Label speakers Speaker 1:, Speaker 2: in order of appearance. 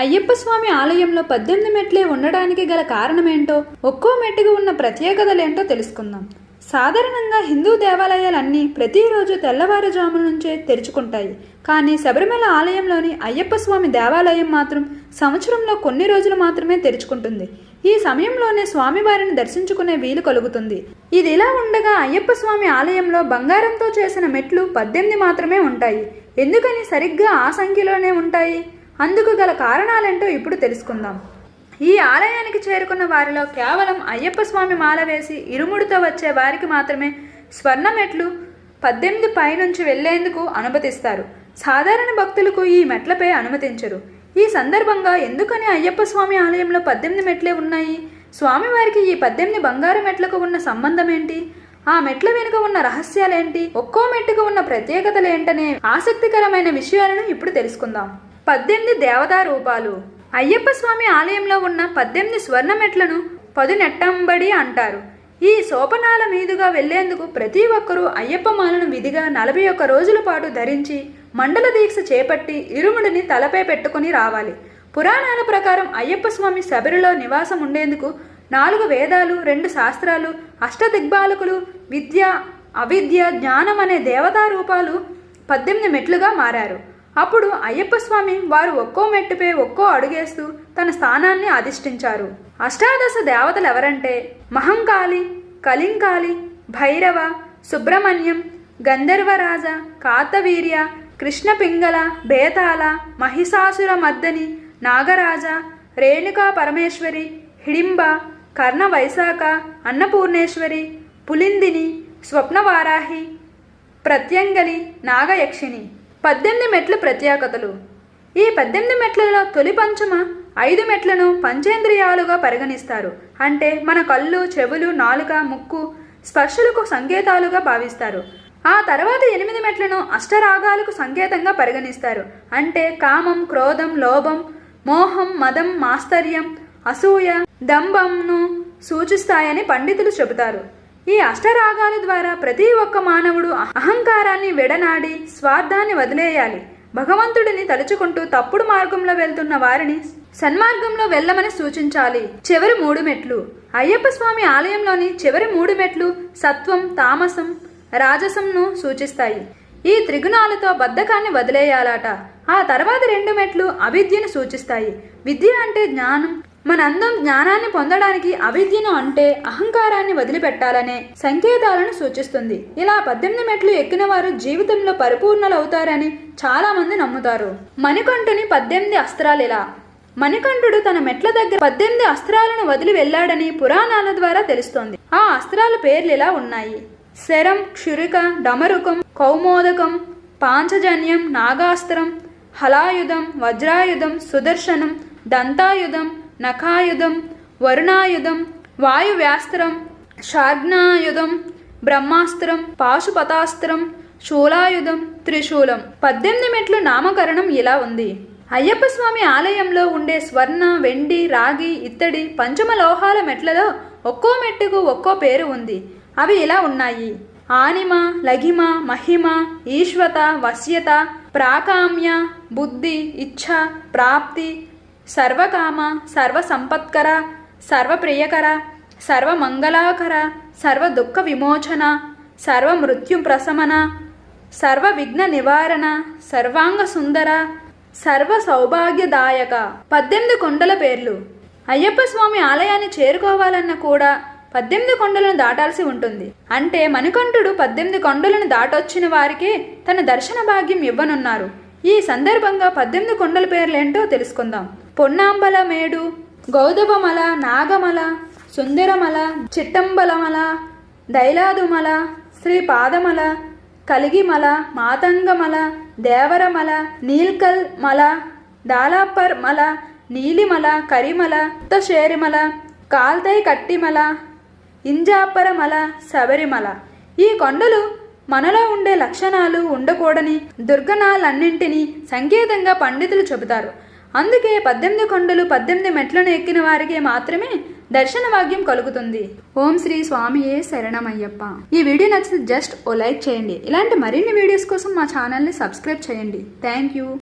Speaker 1: అయ్యప్ప స్వామి ఆలయంలో పద్దెనిమిది మెట్లే ఉండడానికి గల కారణమేంటో ఒక్కో మెట్టుకు ఉన్న ప్రత్యేకతలేంటో తెలుసుకుందాం. సాధారణంగా హిందూ దేవాలయాలన్నీ ప్రతిరోజు తెల్లవారుజాముల నుంచే తెరుచుకుంటాయి. కానీ శబరిమల ఆలయంలోని అయ్యప్ప స్వామి దేవాలయం మాత్రం సంవత్సరంలో కొన్ని రోజులు మాత్రమే తెరుచుకుంటుంది. ఈ సమయంలోనే స్వామివారిని దర్శించుకునే వీలు కలుగుతుంది. ఇది ఇలా ఉండగా అయ్యప్ప స్వామి ఆలయంలో బంగారంతో చేసిన మెట్లు పద్దెనిమిది మాత్రమే ఉంటాయి. ఎందుకని సరిగ్గా ఆ సంఖ్యలోనే ఉంటాయి? అందుకు గల కారణాలేంటో ఇప్పుడు తెలుసుకుందాం. ఈ ఆలయానికి చేరుకున్న వారిలో కేవలం అయ్యప్ప స్వామి మాల వేసి ఇరుముడితో వచ్చే వారికి మాత్రమే స్వర్ణ మెట్లు పద్దెనిమిది పైనుంచి వెళ్ళేందుకు అనుమతిస్తారు. సాధారణ భక్తులకు ఈ మెట్లపై అనుమతించరు. ఈ సందర్భంగా ఎందుకని అయ్యప్ప స్వామి ఆలయంలో పద్దెనిమిది మెట్లే ఉన్నాయి? స్వామివారికి ఈ పద్దెనిమిది బంగారు మెట్లకు ఉన్న సంబంధం ఏంటి ఆ మెట్ల వెనుక ఉన్న రహస్యాలేంటి? ఒక్కో మెట్టుకు ఉన్న ప్రత్యేకతలు ఏంటనే ఆసక్తికరమైన విషయాలను ఇప్పుడు తెలుసుకుందాం. పద్దెనిమిది దేవతా రూపాలు. అయ్యప్ప స్వామి ఆలయంలో ఉన్న పద్దెనిమిది స్వర్ణ మెట్లను పదునెట్టంబడి అంటారు. ఈ సోపనాల మీదుగా వెళ్ళేందుకు ప్రతి ఒక్కరూ అయ్యప్ప మాలను విధిగా నలభై ఒక్క రోజుల పాటు ధరించి మండల దీక్ష చేపట్టి ఇరుముడిని తలపై పెట్టుకుని రావాలి. పురాణాల ప్రకారం అయ్యప్ప స్వామి శబరిలో నివాసం ఉండేందుకు నాలుగు వేదాలు రెండు శాస్త్రాలు అష్టదిగ్బాలకులు విద్య అవిద్య జ్ఞానం అనే దేవతా రూపాలు పద్దెనిమిది మెట్లుగా మారారు. అప్పుడు అయ్యప్ప స్వామి వారు ఒక్కో మెట్టుపై ఒక్కో అడుగేస్తూ తన స్థానాన్ని అధిష్ఠించారు. అష్టాదశ దేవతలు ఎవరంటే మహంకాళి కలింకాళి భైరవ సుబ్రహ్మణ్యం గంధర్వరాజ కాతవీర్య కృష్ణ పింగళ బేతాళ మహిషాసుర మద్దని నాగరాజ రేణుకా పరమేశ్వరి హిడింబ కర్ణ వైశాఖ అన్నపూర్ణేశ్వరి పులిందిని స్వప్నవారాహి ప్రత్యంగలి నాగయక్షిణి. పద్దెనిమిది మెట్ల ప్రత్యేకతలు. ఈ పద్దెనిమిది మెట్లలో తొలి పంచమ ఐదు మెట్లను పంచేంద్రియాలుగా పరిగణిస్తారు. అంటే మన కళ్ళు చెవులు నాలుక ముక్కు స్పర్శలకు సంకేతాలుగా భావిస్తారు. ఆ తర్వాత ఎనిమిది మెట్లను అష్టరాగాలకు సంకేతంగా పరిగణిస్తారు. అంటే కామం క్రోధం లోభం మోహం మదం మాస్తర్యం అసూయ దంభంను సూచిస్తాయని పండితులు చెబుతారు. ఈ అష్టరాగాల ద్వారా ప్రతి ఒక్క మానవుడు అహంకారాన్ని విడనాడి స్వార్థాన్ని వదిలేయాలి. భగవంతుడిని తలుచుకుంటూ తప్పుడు మార్గంలో వెళ్తున్న వారిని సన్మార్గంలో వెళ్ళమని సూచించాలి. చివరి మూడు మెట్లు. అయ్యప్ప స్వామి ఆలయంలోని చివరి మూడు మెట్లు సత్వం తామసం రాజసంను సూచిస్తాయి. ఈ త్రిగుణాలతో బద్ధకాన్ని వదిలేయాలట. ఆ తర్వాత రెండు మెట్లు అవిద్యను సూచిస్తాయి. విద్య అంటే జ్ఞానం మనందం జ్ఞానాన్ని పొందడానికి అవిద్యను అంటే అహంకారాన్ని వదిలిపెట్టాలనే సంకేతాలను సూచిస్తుంది. ఇలా పద్దెనిమిది మెట్లు ఎక్కిన వారు జీవితంలో పరిపూర్ణలవుతారని చాలా మంది నమ్ముతారు. మణికంఠుని పద్దెనిమిది అస్త్రాలు ఇలా మణికంఠుడు తన మెట్ల దగ్గర పద్దెనిమిది అస్త్రాలను వదిలి వెళ్ళాడని పురాణాల ద్వారా తెలుస్తోంది. ఆ అస్త్రాల పేర్లు ఇలా ఉన్నాయి? శరం క్షురిక డమరుకం కౌమోదకం పాంచజన్యం నాగాస్త్రం హలాయుధం వజ్రాయుధం సుదర్శనం దంతాయుధం నఖాయుధం వరుణాయుధం వాయువ్యాస్త్రం షార్గ్నాయుధం బ్రహ్మాస్త్రం పాశుపతాస్త్రం శూలాయుధం త్రిశూలం. పద్దెనిమిది మెట్లు నామకరణం ఇలా ఉంది. అయ్యప్ప స్వామి ఆలయంలో ఉండే స్వర్ణ వెండి రాగి ఇత్తడి పంచమ లోహాల మెట్లలో ఒక్కో మెట్టుకు ఒక్కో పేరు ఉంది. అవి ఇలా ఉన్నాయి. ఆనిమ లఘిమ మహిమ ఈశ్వత వశ్యత ప్రాకామ్య బుద్ధి ఇచ్ఛ ప్రాప్తి సర్వకామ సర్వసంపత్కర సర్వప్రియకర సర్వమంగళాకర సర్వ దుఃఖ విమోచన సర్వమృత్యు ప్రశమన సర్వ విఘ్న నివారణ సర్వాంగ సుందర సర్వ సౌభాగ్యదాయక పద్దెనిమిది కొండల పేర్లు. అయ్యప్ప స్వామి ఆలయాన్ని చేరుకోవాలన్న కూడా పద్దెనిమిది కొండలను దాటాల్సి ఉంటుంది. అంటే మణికంఠుడు పద్దెనిమిది కొండలను దాటొచ్చిన వారికి తన దర్శన భాగ్యం ఇవ్వనున్నారు. ఈ సందర్భంగా పద్దెనిమిది కొండల పేర్లేంటో తెలుసుకుందాం. పొన్నాంబలమేడు గౌదబమల నాగమల సుందరమల చిట్టంబలమల దైలాదుమల శ్రీ పాదమల కలిగిమల మాతంగమల దేవరమల నీల్కల్ మల దాలాపర్ మల నీలిమల కరిమల ఉత్తశేరిమల కాల్తై కట్టిమల ఇంజాపరమల శబరిమల. ఈ కొండలు మనలో ఉండే లక్షణాలు ఉండకూడని దుర్గణాలన్నింటినీ సంకేతంగా పండితులు చెబుతారు. అందుకే పద్దెనిమిది కొండలు పద్దెనిమిది మెట్లను ఎక్కిన వారికి మాత్రమే దర్శన భాగ్యం కలుగుతుంది. ఓం శ్రీ స్వామియే శరణమయ్యప్ప. ఈ వీడియో నచ్చితే జస్ట్ ఓ లైక్ చేయండి. ఇలాంటి మరిన్ని వీడియోస్ కోసం మా ఛానల్ని సబ్స్క్రైబ్ చేయండి. Thank you.